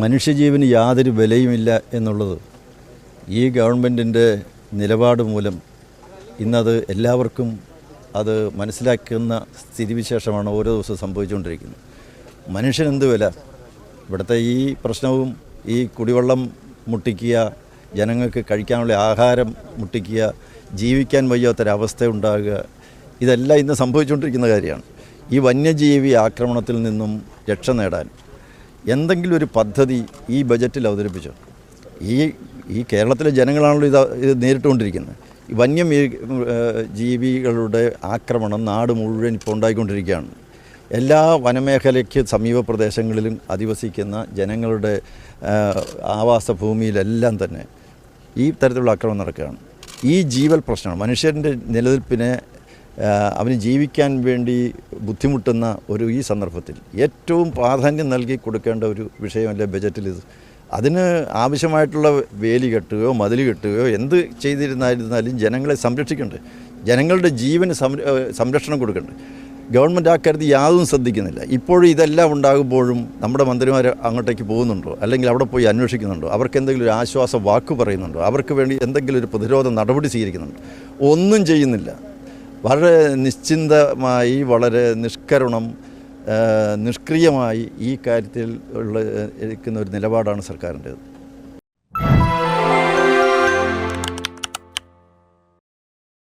മനുഷ്യജീവന് യാതൊരു വിലയുമില്ല എന്നുള്ളത് ഈ ഗവൺമെന്റിന്റെ നിലപാട് മൂലം ഇന്നത് എല്ലാവർക്കും അത് മനസ്സിലാക്കുന്ന സ്ഥിതിവിശേഷമാണ് ഓരോ ദിവസവും സംഭവിച്ചുകൊണ്ടിരിക്കുന്നത്. മനുഷ്യനെന്ത് വില? ഇവിടുത്തെ ഈ പ്രശ്നവും ഈ കുടിവെള്ളം മുട്ടിക്കുക ജനങ്ങൾക്ക് കഴിക്കാനുള്ള ആഹാരം മുട്ടിക്കുക ജീവിക്കാൻ വയ്യാത്തൊരവസ്ഥ ഉണ്ടാകുക ഇതെല്ലാം ഇന്ന് സംഭവിച്ചുകൊണ്ടിരിക്കുന്ന കാര്യമാണ്. ഈ വന്യജീവി ആക്രമണത്തിൽ നിന്നും രക്ഷ നേടാൻ എന്തെങ്കിലും ഒരു പദ്ധതി ഈ ബജറ്റിൽ അവതരിപ്പിച്ചോ? ഈ ഈ കേരളത്തിലെ ജനങ്ങളാണല്ലോ ഇത് ഇത് നേരിട്ടുകൊണ്ടിരിക്കുന്നത്. വന്യം ജീവികളുടെ ആക്രമണം നാട് മുഴുവൻ ഇപ്പോൾ ഉണ്ടായിക്കൊണ്ടിരിക്കുകയാണ്. എല്ലാ വനമേഖലയ്ക്ക് സമീപ പ്രദേശങ്ങളിലും അധിവസിക്കുന്ന ജനങ്ങളുടെ ആവാസ ഭൂമിയിലെല്ലാം തന്നെ ഈ തരത്തിലുള്ള ആക്രമണം നടക്കുകയാണ്. ഈ ജീവൽ പ്രശ്നമാണ്. മനുഷ്യന്റെ നിലനിൽപ്പിനെ അവന് ജീവിക്കാൻ വേണ്ടി ബുദ്ധിമുട്ടുന്ന ഒരു ഈ സന്ദർഭത്തിൽ ഏറ്റവും പ്രാധാന്യം നൽകി കൊടുക്കേണ്ട ഒരു വിഷയമല്ലേ ബജറ്റിൽ ഇത്? അതിന് ആവശ്യമായിട്ടുള്ള വേലി കെട്ടുകയോ മതിൽ കെട്ടുകയോ എന്ത് ചെയ്തിരുന്നായിരുന്നാലും ജനങ്ങളെ സംരക്ഷിക്കണ്ടേ. ജനങ്ങളുടെ ജീവന് സംരക്ഷണം കൊടുക്കണ്ടേ. ഗവൺമെന്റ് ആ കരുതി യാതൊന്നും ശ്രദ്ധിക്കുന്നില്ല. ഇപ്പോഴും ഇതെല്ലാം ഉണ്ടാകുമ്പോഴും നമ്മുടെ മന്ത്രിമാർ അങ്ങോട്ടേക്ക് പോകുന്നുണ്ടോ? അല്ലെങ്കിൽ അവിടെ പോയി അന്വേഷിക്കുന്നുണ്ടോ? അവർക്ക് എന്തെങ്കിലും ഒരു ആശ്വാസ വാക്ക് പറയുന്നുണ്ടോ? അവർക്ക് വേണ്ടി എന്തെങ്കിലും ഒരു പ്രതിരോധ നടപടി സ്വീകരിക്കുന്നുണ്ടോ? ഒന്നും ചെയ്യുന്നില്ല. വളരെ നിശ്ചിന്തമായി വളരെ നിഷ്കരുണം നിഷ്ക്രിയമായി ഈ കാര്യത്തിൽ ഉള്ള ഇരിക്കുന്ന ഒരു നിലപാടാണ് സർക്കാരിന്റേത്.